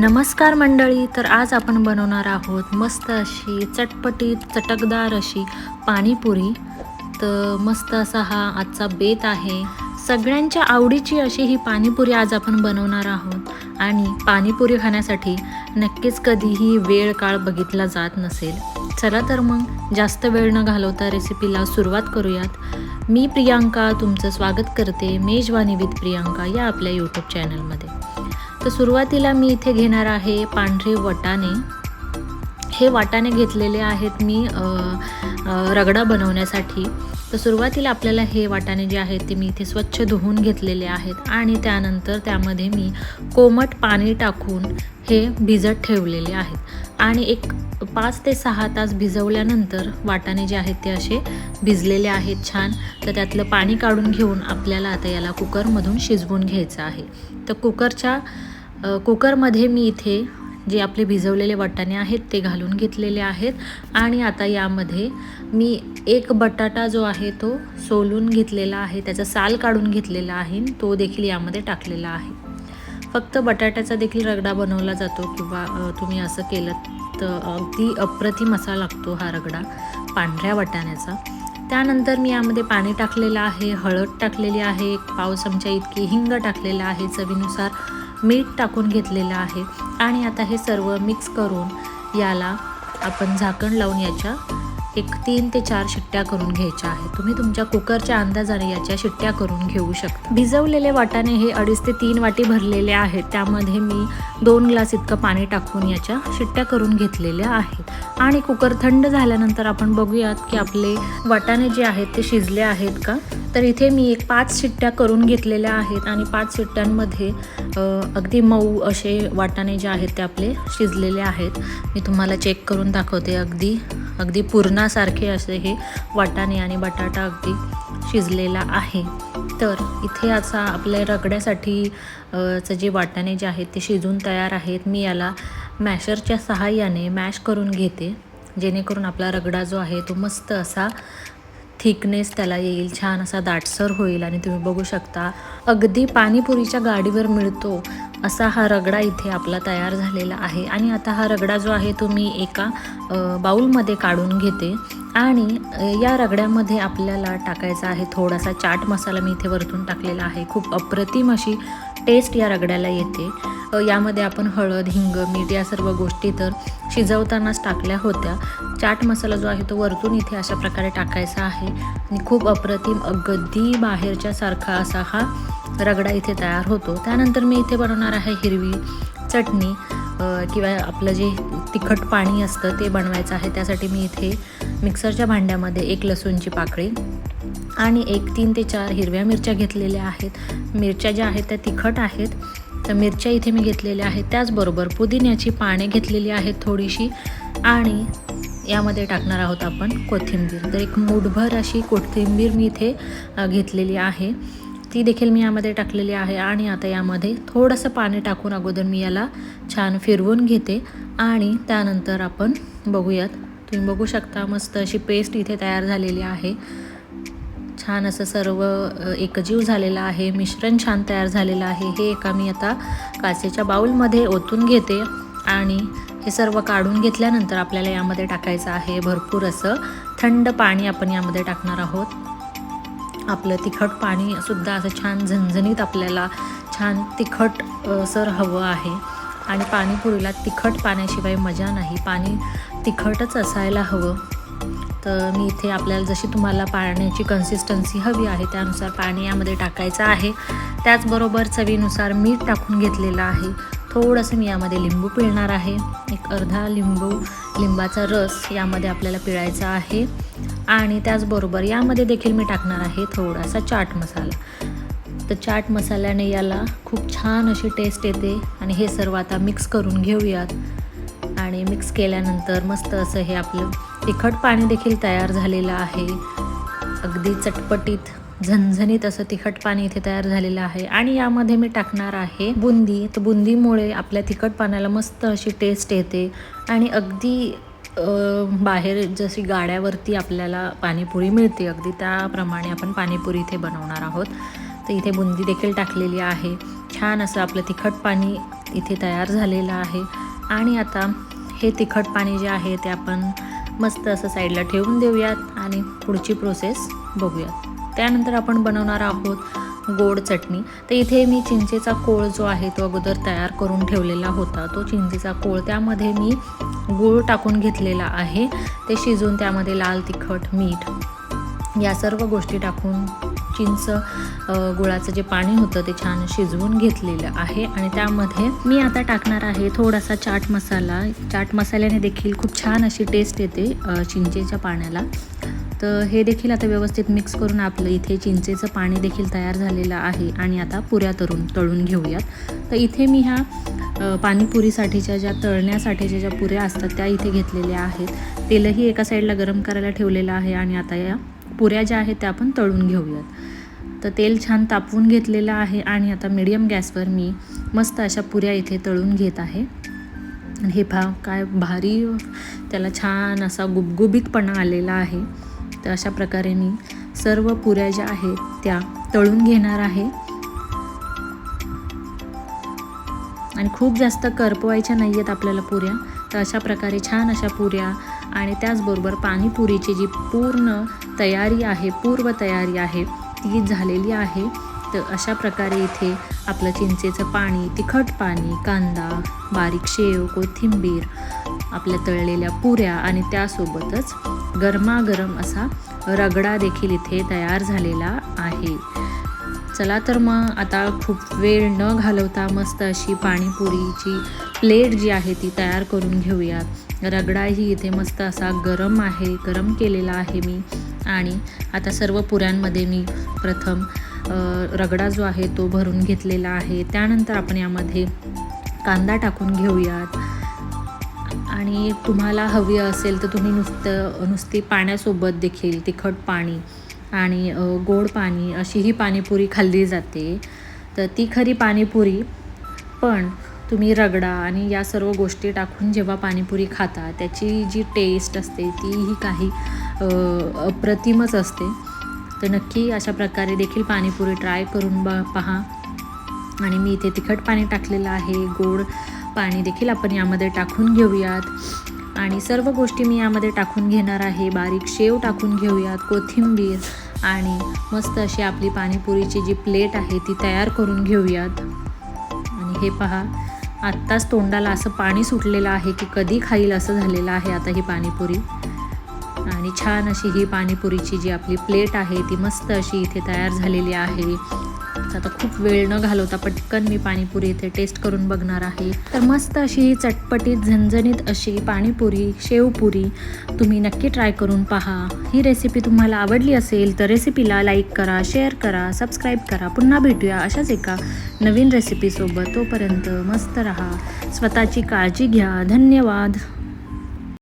नमस्कार मंडळी तर आज आपण बनवणार आहोत मस्त अशी चटपटीत चटकदार अशी पाणीपुरी. तर मस्त असा हा आजचा बेत आहे. सगळ्यांच्या आवडीची अशी ही पाणीपुरी आज आपण बनवणार आहोत. आणि पाणीपुरी खाण्यासाठी नक्कीच कधीही वेळ काळ बघितला जात नसेल. चला तर मग जास्त वेळ न घालवता रेसिपीला सुरुवात करूयात. मी प्रियांका तुमचं स्वागत करते. मेजवानी विथ प्रियांका या आपल्या यूट्यूब चॅनलमध्ये तर सुरुवातीला मी इथे घेणार आहे पांढरे वटाणे. हे वाटाणे घेतलेले आहेत मी रगडा बनवण्यासाठी. तर सुरुवातीला आपल्याला हे वाटाणे जे आहेत ते मी इथे स्वच्छ धुवून घेतलेले आहेत आणि त्यानंतर त्यामध्ये मी कोमट पाणी टाकून हे भिजत ठेवलेले आहेत. आणि एक पाच ते सहा तास भिजवल्यानंतर वाटाणे जे आहेत ते असे भिजलेले आहेत छान. तर त्यातलं पाणी काढून घेऊन आपल्याला आता याला कुकरमधून शिजवून घ्यायचं आहे. तर कुकरच्या कुकरमध्ये मी इथे जे आपले भिजवलेले वाटाणे आहेत ते घालून घेतलेले आहेत. आणि आता यामध्ये मी एक बटाटा जो आहे तो सोलून घेतलेला आहे. त्याचा साल काढून घेतलेला आहे. तो देखील यामध्ये टाकलेला आहे. फक्त बटाट्याचा देखील रगडा बनवला जातो किंवा तुम्ही असं केलं तर अगदी अप्रतिम असा लागतो हा रगडा पांढऱ्या वाटाण्याचा. त्यानंतर मी यामध्ये पाणी टाकलेलं आहे हळद टाकलेली आहे एक पाव चमचा इतकी हिंग टाकलेलं आहे चवीनुसार मीठ टाकून घेतलेलं आहे. आणि आता हे सर्व मिक्स करून याला आपण झाकण लावून याच्या एक तीन ते चार शिट्ट्या करून घ्यायच्या आहेत. तुम्ही तुमच्या कुकरच्या अंदाजाने याच्या शिट्ट्या करून घेऊ शकता. भिजवलेले वाटाणे हे अडीच ते तीन वाटी भरलेले आहेत. त्यामध्ये मी दोन ग्लास इतकं पाणी टाकून याच्या शिट्ट्या करून घेतलेल्या आहेत. आणि कुकर थंड झाल्यानंतर आपण बघूयात की आपले वाटाणे जे आहेत ते शिजले आहेत का? तर इथे मी एक पाच शिट्ट्या करून घेतलेल्या आहेत आणि पाच शिट्ट्यांमध्ये अगदी मऊ असे वाटाणे जे आहेत ते आपले शिजलेले आहेत. मी तुम्हाला चेक करून दाखवते अगदी. अगदी पूर्णासारखे असे हे वाटाणे आणि बटाटा अगदी शिजलेला आहे. तर इथे असा आपल्या रगड्यासाठी चं जे वाटाणे जे आहेत ते शिजून तयार आहेत. मी याला मॅशरच्या सहाय्याने मॅश करून घेते. जेणेकरून आपला रगडा जो आहे तो मस्त असा थिकनेस त्याला येईल छान असा दाटसर होईल आणि तुम्ही बघू शकता. अगदी पाणीपुरीच्या गाडीवर मिळतो असा हा रगडा इथे आपला तयार झालेला आहे. आणि आता हा रगडा जो आहे तो मी एका बाऊलमध्ये काढून घेते. आणि या रगड्यामध्ये आपल्याला टाकायचा आहे थोडासा चाट मसाला मी इथे वरतून टाकलेला आहे. खूप अप्रतिम अशी टेस्ट या रगड्याला येते. यामध्ये आपण हळद हिंग मीठ या सर्व गोष्टी तर शिजवतानाच टाकल्या होत्या. चाट मसाला जो आहे तो वरतून इथे अशा प्रकारे टाकायचा आहे. आणि खूप अप्रतिम अगदी बाहेरच्या सारखा असा हा रगडा इथे तयार होतो. त्यानंतर मी इथे बनवणार आहे हिरवी चटणी किंवा आपलं जे तिखट पाणी असतं ते बनवायचं आहे. त्यासाठी मी इथे मिक्सरच्या भांड्यामध्ये एक लसूणची पाकळी आणि एक तीन ते चार हिरव्या मिरच्या घेतलेल्या आहेत. मिरच्या ज्या आहेत त्या तिखट आहेत. तर मिरच्या इथे मी घेतलेल्या आहेत. त्याचबरोबर पुदिन्याची पाने घेतलेली आहेत थोडीशी. आणि यामध्ये टाकणार आहोत आपण कोथिंबीर. तर एक मूठभर अशी कोथिंबीर मी इथे घेतलेली आहे. ती देखील मी यामध्ये टाकलेली आहे. आणि आता यामध्ये थोडंसं पाणी टाकून अगोदर मी याला छान फिरवून घेते. आणि त्यानंतर आपण बघूयात. तुम्ही बघू शकता मस्त अशी पेस्ट इथे तयार झालेली आहे. छान असं सर्व एकजीव झालेलं आहे मिश्रण छान तयार झालेलं आहे हे एका मी आता काचेच्या बाऊलमध्ये ओतून घेते आणि हे सर्व काढून घेतल्यानंतर आपल्याला यामध्ये टाकायचं आहे भरपूर असं थंड पाणी आपण यामध्ये टाकणार आहोत. आपलं तिखट पाणी सुद्धा असं छान झणझणीत आपल्याला छान तिखट सर हवं आहे. आणि पाणीपुरीला तिखट पाण्याशिवाय मजा नाही पाणी तिखटच असायला हवं. तर मी इथे आपल्याला जशी तुम्हाला पाण्याची कन्सिस्टन्सी हवी आहे त्यानुसार पाणी यामध्ये टाकायचं आहे. त्याचबरोबर चवीनुसार मीठ टाकून घेतलेलं आहे. थोडंसं मी यामध्ये लिंबू पिळणार आहे. एक अर्धा लिंबू लिंबाचा रस यामध्ये आपल्याला पिळायचा आहे. आणि त्याचबरोबर यामध्ये देखील मी टाकणार आहे थोडासा चाट मसाला. तर चाट मसाल्याने याला खूप छान अशी टेस्ट येते आणि हे सर्व आता मिक्स करून घेऊयात. आणि मिक्स केल्यानंतर मस्त असं हे आपलं तिखट पाणी देखील तयार झालेलं आहे. अगदी चटपटीत झणझणीत असं तिखट पाणी इथे तयार झालेलं आहे. आणि यामध्ये मी टाकणार आहे बुंदी. तर बुंदीमुळे आपल्या तिखट पाण्याला मस्त अशी टेस्ट येते. आणि अगदी बाहेर जशी गाड्यावरती आपल्याला पाणीपुरी मिळते अगदी त्याप्रमाणे आपण पाणीपुरी इथे बनवणार आहोत. तर इथे बुंदी देखील टाकलेली आहे. छान असं आपलं तिखट पाणी इथे तयार झालेलं आहे. आणि आता हे तिखट पाणी जे आहे ते आपण मस्त असं साईडला ठेवून देऊयात आणि पुढची प्रोसेस बघूयात. त्यानंतर आपण बनवणार आहोत गोड चटणी. तर इथे मी चिंचेचा कोळ जो आहे तो अगोदर तयार करून ठेवलेला होता. तो चिंचेचा कोळ त्यामध्ये मी गूळ टाकून घेतलेला आहे. ते शिजवून त्यामध्ये लाल तिखट मीठ या सर्व गोष्टी टाकून चिंच गुळाचं जे पाणी होतं ते छान शिजवून घेतलेलं आहे. आणि त्यामध्ये मी आता टाकणार आहे थोडासा चाट मसाला. चाट मसाल्याने देखील खूप छान अशी टेस्ट येते चिंचेच्या पाण्याला. तर हे देखील आता व्यवस्थित मिक्स करून आपलं इथे चिंचेचं पाणी देखील तयार झालेलं आहे. आणि आता पुऱ्या तरून तळून घेऊयात. तर इथे मी ह्या पाणीपुरीसाठीच्या ज्या तळण्यासाठीच्या ज्या पुऱ्या असतात त्या इथे घेतलेल्या आहेत. तेलही एका साईडला गरम करायला ठेवलेलं आहे. आणि आता या पुऱ्या ज्या आहेत त्या आपण तळून घेऊयात. तर तेल छान तापवून घेतलेलं आहे आणि आता मीडियम गॅसवर मी मस्त अशा पुऱ्या इथे तळून घेत आहे. आणि हे पहा काय भारी त्याला छान असा गुबगुबीतपणा आलेला आहे. तर अशा प्रकारे मी सर्व पुऱ्या ज्या आहेत त्या तळून घेणार आहे. आणि खूप जास्त करपवायच्या नाही आहेत आपल्याला पुऱ्या. तर अशा प्रकारे छान अशा पुऱ्या आणि त्याचबरोबर पाणीपुरीची जी पूर्ण तयारी आहे पूर्व तयारी आहे ती झालेली आहे. तर अशा प्रकारे इथे आपलं चिंचेचं पाणी तिखट पाणी कांदा बारीक शेव कोथिंबीर आपल्या तळलेल्या पुऱ्या आणि त्यासोबतच गरमागरम असा रगडा देखील इथे तयार झालेला आहे. चला तर मग आता खूप वेळ न घालवता मस्त अशी पाणीपुरीची प्लेट जी आहे ती तयार करून घेऊयात. रगडाही इथे मस्त असा गरम आहे गरम केलेला आहे मी. आणि आता सर्व पुऱ्यांमध्ये मी प्रथम रगडा जो आहे तो भरून घेतलेला आहे. त्यानंतर आपण यामध्ये कांदा टाकून घेऊयात. आणि तुम्हाला हवी असेल तर तुम्ही नुसतं नुसती पाण्यासोबत देखील तिखट पाणी आणि गोड पाणी अशी ही पाणीपुरी खाल्ली जाते. तर ती खरी पाणीपुरी पण तुम्ही रगडा आणि या सर्व गोष्टी टाकून जेव्हा पाणीपुरी खाता त्याची जी टेस्ट असते तीही काही अप्रतिमच असते. तर नक्की अशा प्रकारे देखील पाणीपुरी ट्राय करून ब पहा. आणि मी इथे तिखट पाणी टाकलेलं आहे. गोड पाणी देखील आपण यामध्ये टाकून घेऊयात. आणि सर्व गोष्टी मी यामध्ये टाकून घेणार आहे. बारीक शेव टाकून घेऊयात कोथिंबीर आणि मस्त अशी आपली पाणीपुरीची जी प्लेट आहे ती तयार करून घेऊयात. आणि हे पहा. आत्ताच तोंडाला असं पाणी सुटलेलं आहे की कधी खाईल असं झालेलं आहे आता ही पाणीपुरी. आणि छान अशी ही पाणीपुरीची जी आपली प्लेट आहे ती मस्त अशी इथे तयार झालेली आहे. आता खूप वेळ न घालवता पटकन मी पाणीपुरी इथे टेस्ट करून बघणार आहे. तर मस्त अशी ही चटपटीत झणझणीत अशी पाणीपुरी शेवपुरी तुम्ही नक्की ट्राय करून पहा. ही रेसिपी तुम्हाला आवडली असेल तर रेसिपीला लाईक करा शेअर करा सबस्क्राईब करा. पुन्हा भेटूया अशाच एका नवीन रेसिपीसोबत तोपर्यंत मस्त रहा. स्वतःची काळजी घ्या. धन्यवाद.